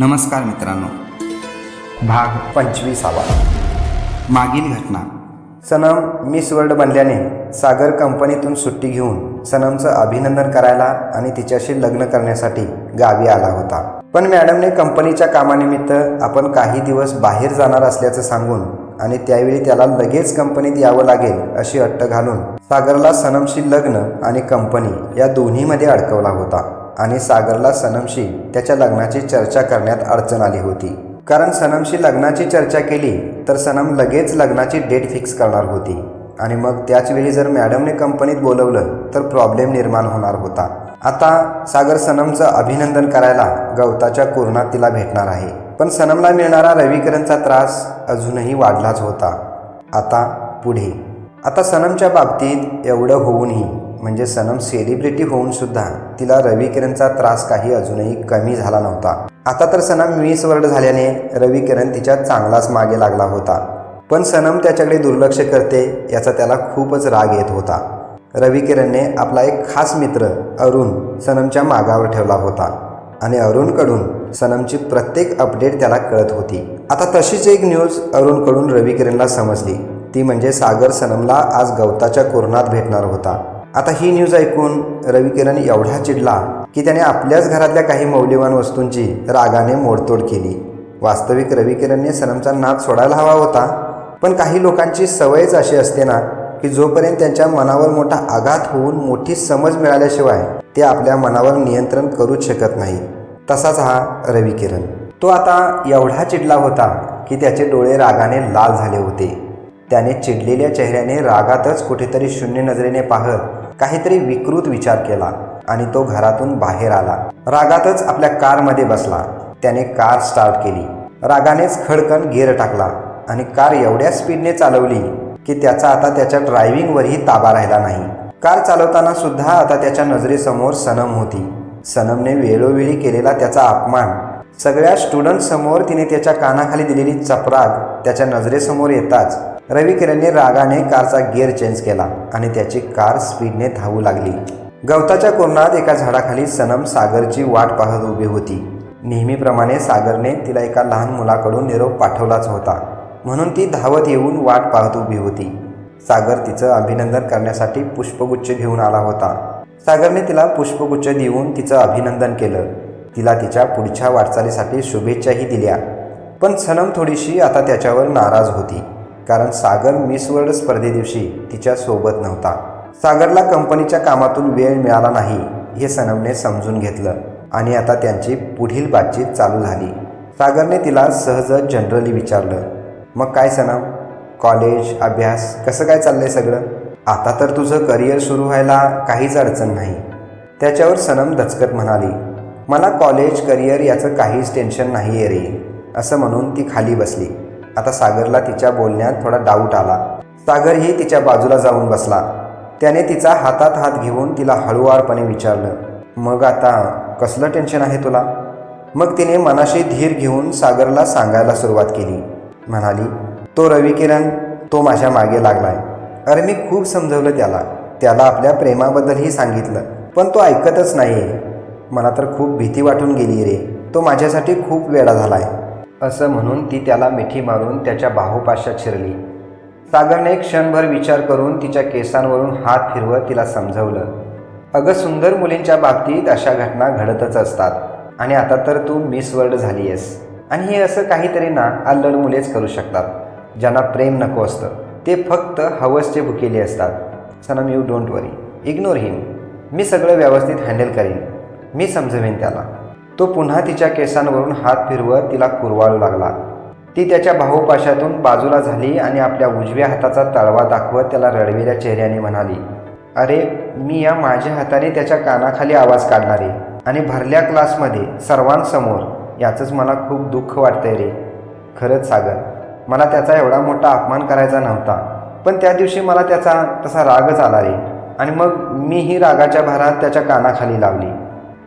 नमस्कार मित्रांनो. भाग पंचवीसावा. मागील घटना. सनम मिस वर्ल्ड बनल्याने सागर कंपनीतून सुट्टी घेऊन सनमचं अभिनंदन करायला आणि तिच्याशी लग्न करण्यासाठी गावी आला होता. पण मॅडमने कंपनीच्या कामानिमित्त आपण काही दिवस बाहेर जाणार असल्याचं सांगून आणि त्यावेळी त्याला लगेच कंपनीत यावं लागेल अशी अट्ट घालून सागरला सनमशी लग्न आणि कंपनी या दोन्हीमध्ये अडकवला होता. आणि सागरला सनमशी त्याच्या लग्नाची चर्चा करण्यात अडचण आली होती. कारण सनमशी लग्नाची चर्चा केली तर सनम लगेच लग्नाची डेट फिक्स करणार होती. आणि मग त्याचवेळी जर मॅडमने कंपनीत बोलवलं तर प्रॉब्लेम निर्माण होणार होता. आता सागर सनमचं अभिनंदन करायला गवताच्या कुरणात तिला भेटणार आहे. पण सनमला मिळणारा रविकरणचा त्रास अजूनही वाढलाच होता. आता पुढे. आता सनमच्या बाबतीत एवढं होऊनही म्हणजे सनम सेलिब्रिटी होऊन सुद्धा तिला रवी किरणचा त्रास काही अजूनही कमी झाला नव्हता. आता तर सनम मिस वर्ल्ड झाल्याने रवी किरण तिच्या चांगलाच मागे लागला होता. पण सनम त्याच्याकडे दुर्लक्ष करते याचा त्याला खूपच राग येत होता. रवी किरणने आपला एक खास मित्र अरुण सनमच्या मागावर ठेवला होता. आणि अरुणकडून सनमची प्रत्येक अपडेट त्याला कळत होती. आता तशीच एक न्यूज अरुणकडून रवी किरणला समजली. ती म्हणजे सागर सनमला आज गवताच्या कुरणात भेटणार होता. आता ही न्यूज ऐकून रवी किरण एवढा चिडला की त्याने आपल्याच घरातल्या काही मौल्यवान वस्तूंची रागाने मोडतोड केली. वास्तविक रवी किरणने सनमचा नाद सोडायला हवा होता पण काही लोकांची सवयच अशी असते ना की जोपर्यंत त्यांच्या मनावर मोठा आघात होऊन मोठी समज मिळाल्याशिवाय ते आपल्या मनावर नियंत्रण करूच शकत नाही. तसाच हा रवी किरण. तो आता एवढा चिडला होता की त्याचे डोळे रागाने लाल झाले होते. त्याने चिडलेल्या चेहऱ्याने रागातच कुठेतरी शून्य नजरेने पाहत काहीतरी विकृत विचार केला आणि तो घरातून बाहेर आला. रागातच आपल्या कारमध्ये बसला. त्याने कार स्टार्ट केली. रागानेच खडकन गेअर टाकला आणि कार एवढ्या स्पीडने चालवली की त्याचा आता त्याच्या ड्रायव्हिंगवरही ताबा राहिला नाही. कार चालवताना सुद्धा आता त्याच्या नजरेसमोर सनम होती. सनमने वेळोवेळी केलेला त्याचा अपमान. सगळ्या स्टुडंट समोर तिने त्याच्या कानाखाली दिलेली चपराग त्याच्या नजरेसमोर येताच रवी किरणने रागाने कारचा गिअर चेंज केला आणि त्याची कार स्पीडने धावू लागली. गवताच्या कोरणात एका झाडाखाली सनम सागरची वाट पाहत उभी होती. नेहमीप्रमाणे सागरने तिला एका लहान मुलाकडून निरोप पाठवलाच होता. म्हणून ती धावत येऊन वाट पाहत उभी होती. सागर तिचं अभिनंदन करण्यासाठी पुष्पगुच्छ घेऊन आला होता. सागरने तिला पुष्पगुच्छ देऊन तिचं अभिनंदन केलं. तिला तिच्या पुढच्या वाटचालीसाठी शुभेच्छाही दिल्या. पण सनम थोडीशी आता त्याच्यावर नाराज होती. कारण सागर मिस वर्ल्ड स्पर्धेदिवशी तिच्या सोबत नव्हता. सागरला कंपनीच्या कामातून वेळ मिळाला नाही हे सनमने समजून घेतलं आणि आता त्यांची पुढील बातचीत चालू झाली. सागरने तिला सहज जनरली विचारलं मग काय सनम? कॉलेज अभ्यास कसं काय चाललंय सगळं? आता तर तुझं करिअर सुरू व्हायला काहीच अडचण नाही. त्याच्यावर सनम दचकत म्हणाली मला कॉलेज करिअर याचं काहीच टेन्शन नाही आहे रे असं म्हणून ती खाली बसली. आता सागरला तिच्या बोलण्यात थोडा डाऊट आला. सागरही तिच्या बाजूला जाऊन बसला. त्याने तिचा हातात हात घेऊन तिला हळुवारपणे विचारलं मग आता कसलं टेन्शन आहे तुला? मग तिने मनाशी धीर घेऊन सागरला सांगायला सुरुवात केली. म्हणाली तो रवी किरण तो माझ्या मागे लागलाय. अरे मी खूप समजवलं त्याला. त्याला आपल्या प्रेमाबद्दलही सांगितलं पण तो ऐकतच नाही मला तर खूप भीती वाटून गेली रे. तो माझ्यासाठी खूप वेळा झालाय. असं म्हणून ती त्याला मिठी मारून त्याच्या बाहुपाशात शिरली. सागरने क्षणभर विचार करून तिच्या केसांवरून हात फिरवत तिला समजवलं. अगं सुंदर मुलींच्या बाबतीत अशा घटना घडतच असतात. आणि आता तर तू मिस वर्ल्ड झाली आहेस आणि हे असं काहीतरी ना अल्लड मुलेच करू शकतात. ज्यांना प्रेम नको असतं. ते फक्त हवसचे भुकेले असतात. Sanam you don't worry. Ignore him. मी सगळं व्यवस्थित हँडल करीन. मी समजवेन त्याला. तो पुन्हा तिच्या केसांवरून हात फिरवत तिला कुरवाळू लागला. ती त्याच्या बाहुपाशातून बाजूला झाली आणि आपल्या उजव्या हाताचा तळवा दाखवत त्याला रडवेल्या चेहऱ्याने म्हणाली अरे मी या माझ्या हाताने त्याच्या कानाखाली आवाज काढणारे आणि भरल्या क्लासमध्ये सर्वांसमोर. याचंच मला खूप दुःख वाटतंय रे. खरंच सागर मला त्याचा एवढा मोठा अपमान करायचा नव्हता पण त्या दिवशी मला त्याचा तसा रागच आला रे. आणि मग मीही रागाच्या भारात त्याच्या कानाखाली लावली.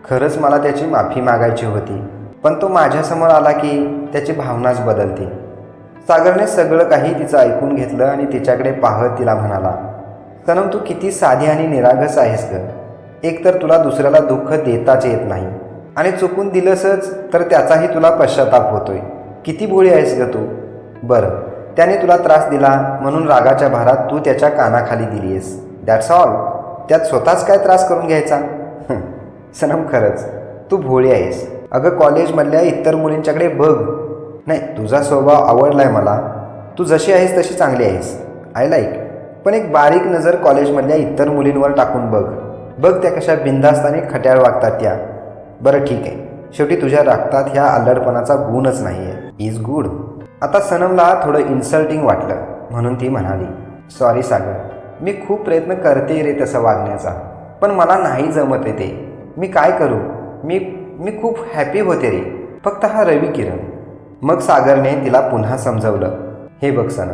खरंच मला त्याची माफी मागायची होती पण तो माझ्यासमोर आला की त्याची भावनाच बदलते. सागरने सगळं काही तिचं ऐकून घेतलं आणि तिच्याकडे पाहत तिला म्हणाला सनम तू किती साधी आणि निरागस आहेस ग. एकतर तुला दुसऱ्याला दुःख देताच येत नाही. आणि चुकून दिलंसच तर त्याचाही तुला पश्चाताप होतोय. किती भोळी आहेस ग तू. बरं त्याने तुला त्रास दिला म्हणून रागाच्या भारात तू त्याच्या कानाखाली दिलीयस. दॅट्स ऑल त्यात स्वतःच काय त्रास करून घ्यायचा? सनम खरंच. तू भोळी आहेस. अगं कॉलेजमधल्या इतर मुलींच्याकडे बघ. नाही तुझा स्वभाव आवडलाय मला. तू जशी आहेस तशी चांगली आहेस. आय लाईक पण एक बारीक नजर कॉलेजमधल्या इतर मुलींवर टाकून बघ. बघ त्या कशा बिंदास्त आणि खट्याळ वागतात त्या. बरं ठीक आहे. शेवटी तुझ्या रक्तात ह्या अल्लडपणाचा गुणच नाही आहे इज गुड आता सनमला थोडं इन्सल्टिंग वाटलं. म्हणून ती म्हणाली सॉरी सागर. मी खूप प्रयत्न करते रे तसं वागण्याचा. पण मला नाही जमत आहे ते. मी काय करू? मी मी खूप हॅपी होते रे. फक्त हा रवी किरण. मग सागरने तिला पुन्हा समजवलं. हे बघ सना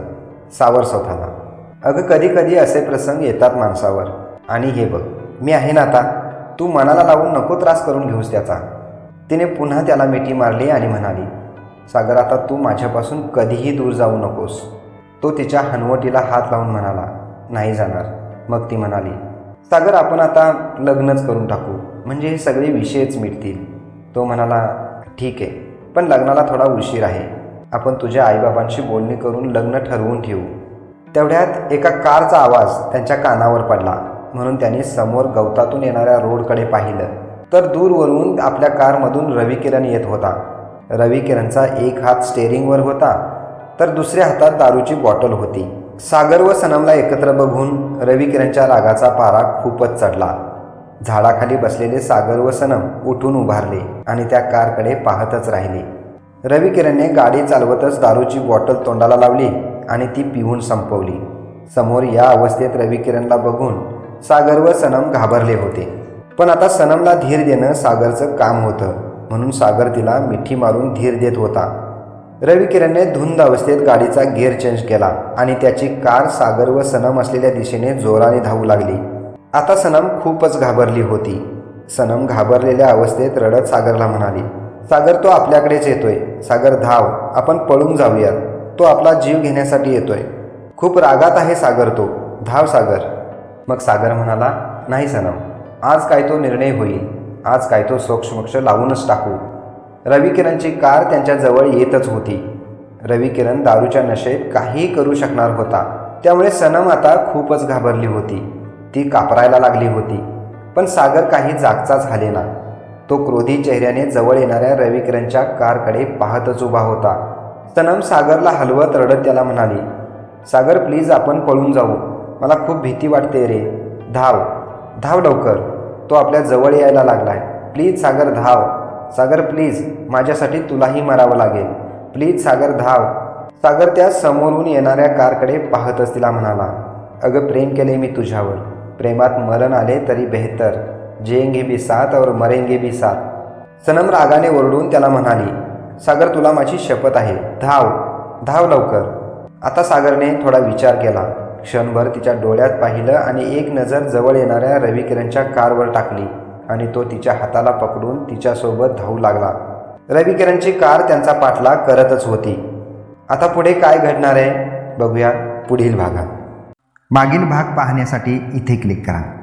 सावर स्वतःला. अगं कधी कधी असे प्रसंग येतात माणसावर. आणि हे बघ मी आहे ना आता? तू मनाला लावून नको त्रास करून घेऊस त्याचा. तिने पुन्हा त्याला मिठी मारली आणि म्हणाली सागर आता तू माझ्यापासून कधीही दूर जाऊ नकोस. तो तिच्या हनवटीला हात लावून म्हणाला नाही जाणार. मग ती म्हणाली सागर आपण आता लग्नच करून टाकू. म्हणजे हे सगळे विषयच मिटतील. तो म्हणाला ठीक आहे. पण लग्नाला थोडा उशीर आहे. आपण तुझ्या आईबाबांशी बोलणी करून लग्न ठरवून ठेवू. तेवढ्यात एका कारचा आवाज त्यांच्या कानावर पडला. म्हणून त्यांनी समोर गवतातून येणाऱ्या रोडकडे पाहिलं. तर दूरवरून आपल्या कारमधून रवी किरण येत होता. रवी किरणचा एक हात स्टेअरिंगवर होता तर दुसऱ्या हातात दारूची बॉटल होती. सागर व सनमला एकत्र बघून रविकिरणच्या रागाचा पारा खूपच चढला. झाडाखाली बसलेले सागर व सनम उठून उभारले आणि त्या कारकडे पाहतच राहिले. रविकिरणने गाडी चालवतच दारूची बॉटल तोंडाला लावली आणि ती पिऊन संपवली. समोर या अवस्थेत रविकिरणला बघून सागर व सनम घाबरले होते. पण आता सनमला धीर देणं सागरचं काम होतं म्हणून सागर तिला मिठी मारून धीर देत होता. रवी किरणने धुंद अवस्थेत गाडीचा गिअर चेंज केला आणि त्याची कार सागर व सनम असलेल्या दिशेने जोराने धावू लागली. आता सनम खूपच घाबरली होती. सनम घाबरलेल्या अवस्थेत रडत सागरला म्हणाली सागर तो आपल्याकडेच येतोय. सागर धाव. आपण पळून जाऊयात. तो आपला जीव घेण्यासाठी येतोय. खूप रागात आहे सागर तो. धाव सागर. मग सागर म्हणाला नाही सनम. आज काय तो निर्णय होईल. आज काय तो सोक्षमोक्ष लावूनच टाकू. रवी किरणची कार त्यांच्या जवळ येतच होती. रवी किरण दारूच्या नशेत काहीही करू शकणार होता. त्यामुळे सनम आता खूपच घाबरली होती. ती कापरायला लागली होती. पण सागर काही जागचाच झालेला. तो क्रोधी चेहऱ्याने जवळ येणाऱ्या रविकिरणच्या कारकडे पाहतच उभा होता. सनम सागरला हलवत रडत त्याला म्हणाली सागर प्लीज आपण पळून जाऊ. मला खूप भीती वाटते रे. धाव. धाव लवकर. तो आपल्या जवळ यायला लागलाय. प्लीज सागर धाव. सागर प्लीज माझ्यासाठी तुलाही मरावं लागेल. प्लीज सागर धाव. सागर त्या समोरून येणाऱ्या कारकडे पाहतच तिला म्हणाला. अगं प्रेम केले मी तुझ्यावर. प्रेमात मरण आले तरी बेहतर. जेंगे बी साथ और मरेंगे बी साथ सनम रागाने ओरडून त्याला म्हणाली सागर तुला माझी शपथ आहे. धाव. धाव लवकर. आता सागरने थोडा विचार केला. क्षणभर तिच्या डोळ्यात पाहिलं आणि एक नजर जवळ येणाऱ्या रविकिरणच्या कारवर टाकली. आणि तो तिच्या हाताला पकडून तिच्यासोबत धावू लागला. रविकिरणची कार त्यांचा पाठलाग करतच होती. आता पुढे काय घडणार आहे? बघूया पुढील भागात. मागील भाग पाहण्यासाठी इथे क्लिक करा.